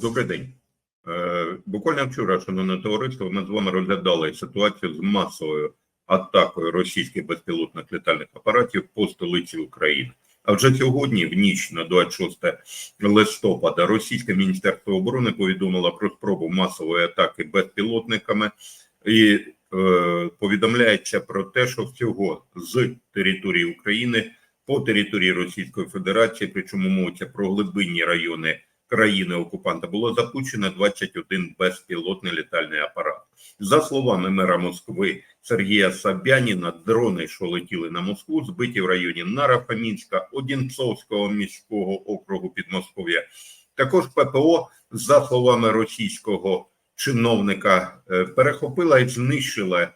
Добрий день. Е, Буквально вчора, шановне товариство, ми з вами розглядали ситуацію з масовою атакою російських безпілотних літальних апаратів по столиці України. А вже сьогодні, в ніч на 26 листопада, російське міністерство оборони повідомило про спробу масової атаки безпілотниками і е, повідомляється про те, що всього з території України по території Російської Федерації, причому мовиться про глибинні райони країни окупанта, було запущено 21 безпілотний літальний апарат. За словами мера Москви Сергія Собяніна, дрони, що летіли на Москву, збиті в районі Нарафамінська, Одінцовського міського округу Підмосков'я. Також ППО, за словами російського чиновника, е, перехопила і знищила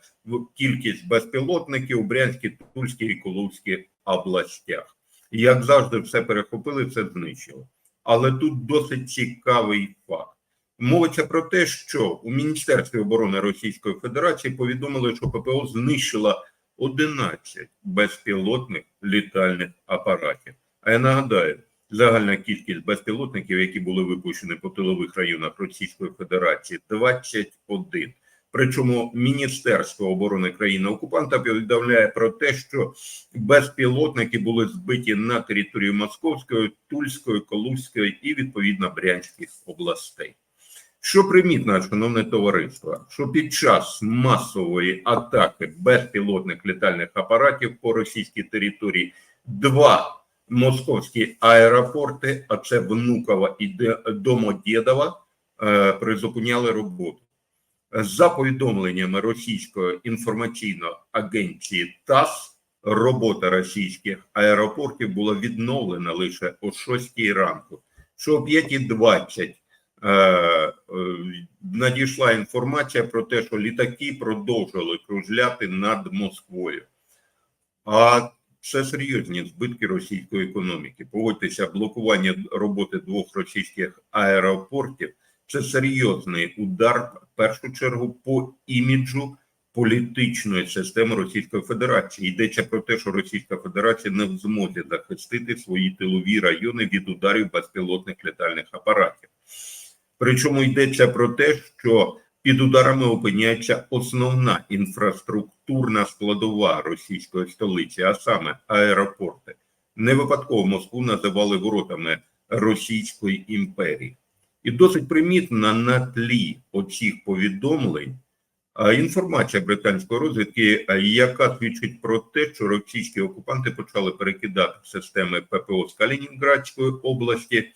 кількість безпілотників у Брянській, Тульській і Кулузькій областях. Як завжди, все перехопили, все знищили. Але тут досить цікавий факт. Мовиться про те, що у Міністерстві оборони Російської Федерації повідомили, що ППО знищила 11 безпілотних літальних апаратів. А я нагадаю, загальна кількість безпілотників, які були випущені по тилових районах Російської Федерації, 21. Причому Міністерство оборони країни окупанта повідомляє про те, що безпілотники були збиті на території Московської, Тульської, Калузької і відповідно Брянських областей. Що примітно, шановне товариство, що під час масової атаки безпілотних літальних апаратів по російській території два московські аеропорти, а це Внуково і Домодєдово, е, призупиняли роботу. За повідомленнями російської інформаційної агенції ТАСС, робота російських аеропортів була відновлена лише о 6 ранку. Що о 5.20 е, е, надійшла інформація про те, що літаки продовжували кружляти над Москвою. А це серйозні збитки російської економіки. Погодьтеся, блокування роботи двох російських аеропортів це серйозний удар в першу чергу по іміджу політичної системи Російської Федерації. Йдеться про те, що Російська Федерація не в змозі захистити свої тилові райони від ударів безпілотних літальних апаратів. Причому йдеться про те, що під ударами опиняється основна інфраструктурна складова російської столиці, а саме аеропорти. Не випадково Москву називали воротами Російської імперії. І досить примітна на тлі оцих повідомлень інформація британської розвідки, яка свідчить про те, що російські окупанти почали перекидати системи ППО з Калінінградської області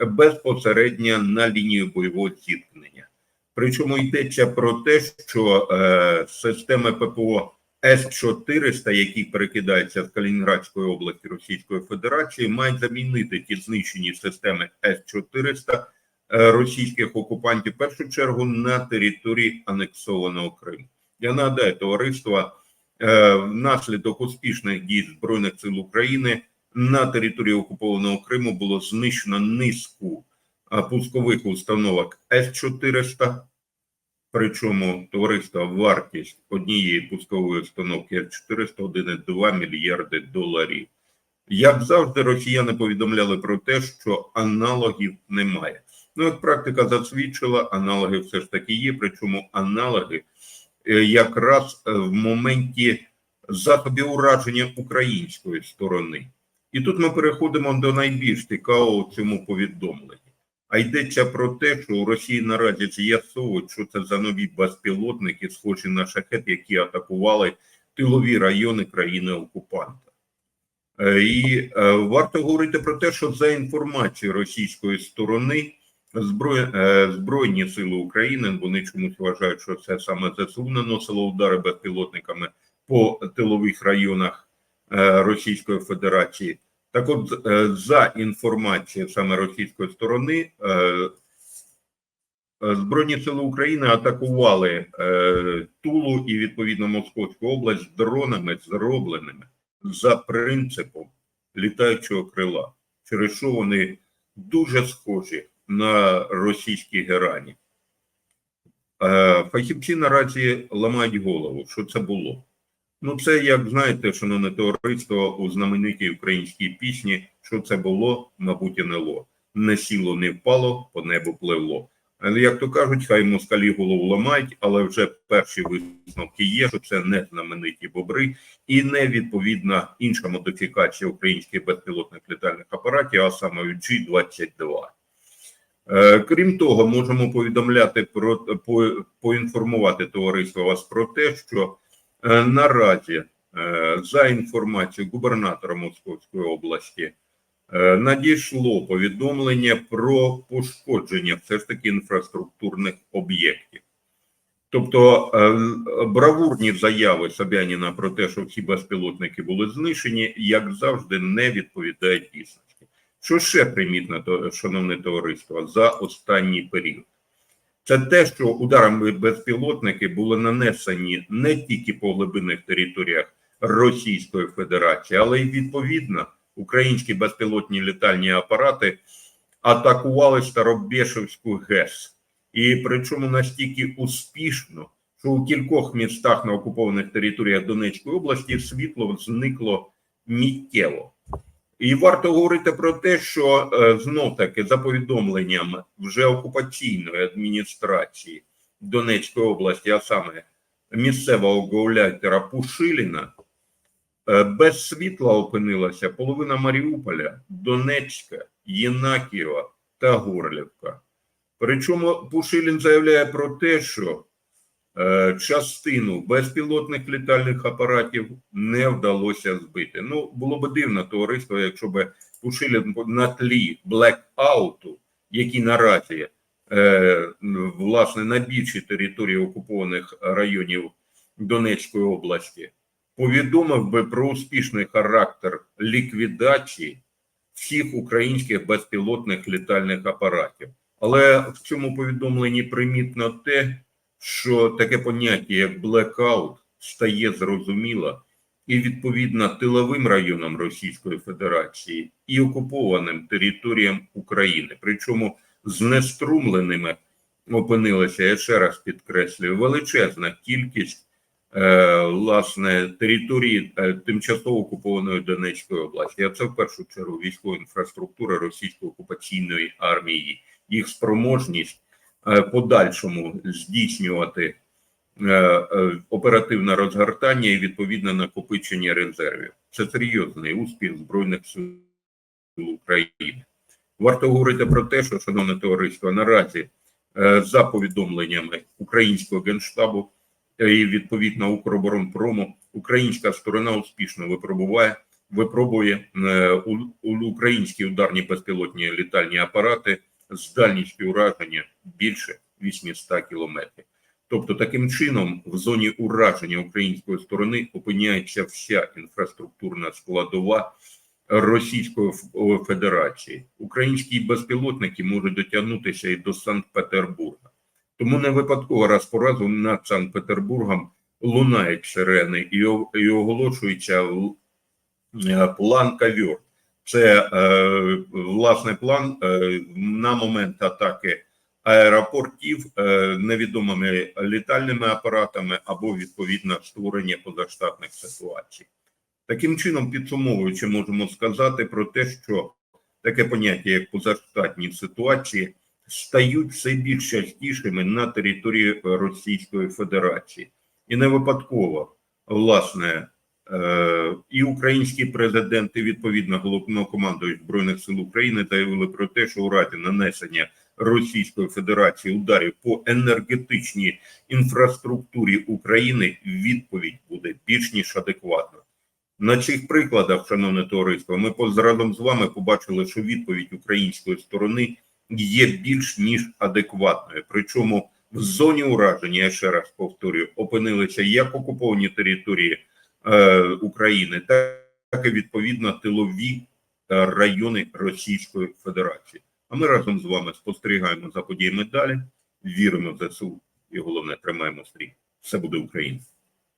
безпосередньо на лінію бойового зіткнення. Причому йдеться про те, що е, системи ППО С-400, які перекидаються з Калінінградської області Російської Федерації, мають замінити ті знищені системи С-400 е, російських окупантів в першу чергу на території анексованого Криму. Я нагадаю, товариство е, внаслідок успішних дій Збройних сил України на території окупованого Криму було знищено низку пускових установок С-400, причому товариство вартість однієї пускової установки С-400 1,2 мільярди доларів. Як завжди, росіяни повідомляли про те, що аналогів немає. Ну, як практика засвідчила, аналоги все ж таки є, причому аналоги е, якраз е, в моменті засобів ураження української сторони. І тут ми переходимо до найбільш цікавого цьому повідомленні. А йдеться про те, що у Росії наразі з'ясовують, що це за нові безпілотники, схожі на шахет, які атакували тилові райони країни окупанта. Е, І варто говорити про те, що за інформацією російської сторони, Збройні сили України вони чомусь вважають, що це саме ЗСУ наносило удари безпілотниками по тилових районах е, Російської Федерації. Так от, е, за інформацією саме російської сторони, е, е, Збройні сили України атакували е, Тулу і відповідно Московську область дронами, зробленими за принципом літаючого крила, через що вони дуже схожі на російські герані. Е, Фахівці наразі ламають голову, що це було. Ну, це як знаєте, шановне товариство, у знаменитій українській пісні, що це було, мабуть, і не ло. не сіло, не впало, по небу пливло. Але, Як то кажуть, хай москалі голову ламають, але вже перші висновки є, що це не знамениті бобри і не відповідна інша модифікація українських безпілотних літальних апаратів, а саме G-22. Е, Крім того, можемо повідомляти про по, поінформувати товариство вас про те, що е, наразі е, за інформацією губернатора Московської області надійшло повідомлення про пошкодження все ж таки інфраструктурних об'єктів. Тобто бравурні заяви Собяніна про те, що всі безпілотники були знищені, як завжди, не відповідають дійсності. Що ще примітно, шановне товариство, за останній період? Це те, що ударами безпілотники були нанесені не тільки по глибинних територіях Російської Федерації, але й відповідно українські безпілотні літальні апарати атакували Старобєшевську ГЕС. І причому настільки успішно, що у кількох містах на окупованих територіях Донецької області світло зникло миттєво. І варто говорити про те, що е, знов таки за повідомленням вже окупаційної адміністрації Донецької області, а саме місцевого гауляйтера Пушиліна, е, без світла опинилася половина Маріуполя, Донецька, Єнакієва та Горлівка. Причому Пушилін заявляє про те, що частину безпілотних літальних апаратів не вдалося збити. Ну, було б дивно товариство, якщо б Пушилін на тлі блекауту, який наразі е, власне на більшій території окупованих районів Донецької області, повідомив би про успішний характер ліквідації всіх українських безпілотних літальних апаратів. Але в цьому повідомленні примітно те, що таке поняття, як блекаут, стає зрозуміло і відповідно тиловим районам Російської Федерації і окупованим територіям України. Причому знеструмленими опинилася, я ще раз підкреслюю, величезна кількість е, власне території е, тимчасово окупованої Донецької області. А це в першу чергу військова інфраструктура російської окупаційної армії їх спроможність подальшому здійснювати е, е, оперативне розгортання і відповідне накопичення резервів. Це серйозний успіх Збройних сил України. Варто говорити про те, що, шановне товариство, наразі е, за повідомленнями українського генштабу е, і відповідно Укроборонпрому, українська сторона успішно випробуває випробує е, у, у українські ударні безпілотні літальні апарати з дальністю ураження більше 800 кілометрів. Тобто, таким чином, в зоні ураження української сторони опиняється вся інфраструктурна складова Російської Федерації. Українські безпілотники можуть дотягнутися і до Санкт-Петербурга. Тому не випадково раз по разу над Санкт-Петербургом лунають сирени і, оголошується е, план ковьор. Це е, власне план е, на момент атаки аеропортів е, невідомими літальними апаратами або відповідно створення позаштатних ситуацій. Таким чином, підсумовуючи, можемо сказати про те, що таке поняття, як позаштатні ситуації, стають все більш частішими на території Російської Федерації, і не випадково власне і український президент, і відповідно головнокомандуючий збройних сил України заявили про те, що у разі нанесення Російської Федерації ударів по енергетичній інфраструктурі України відповідь буде більш ніж адекватна. На цих прикладах, шановне товариство, ми разом з вами побачили, що відповідь української сторони є більш ніж адекватною. Причому в зоні ураження, я ще раз повторюю, опинилися як окуповані території е, України, так і відповідно тилові е, райони Російської Федерації. А ми разом з вами спостерігаємо за подіями далі, віримо в ЗСУ і головне тримаємо стрій. Все буде Україна.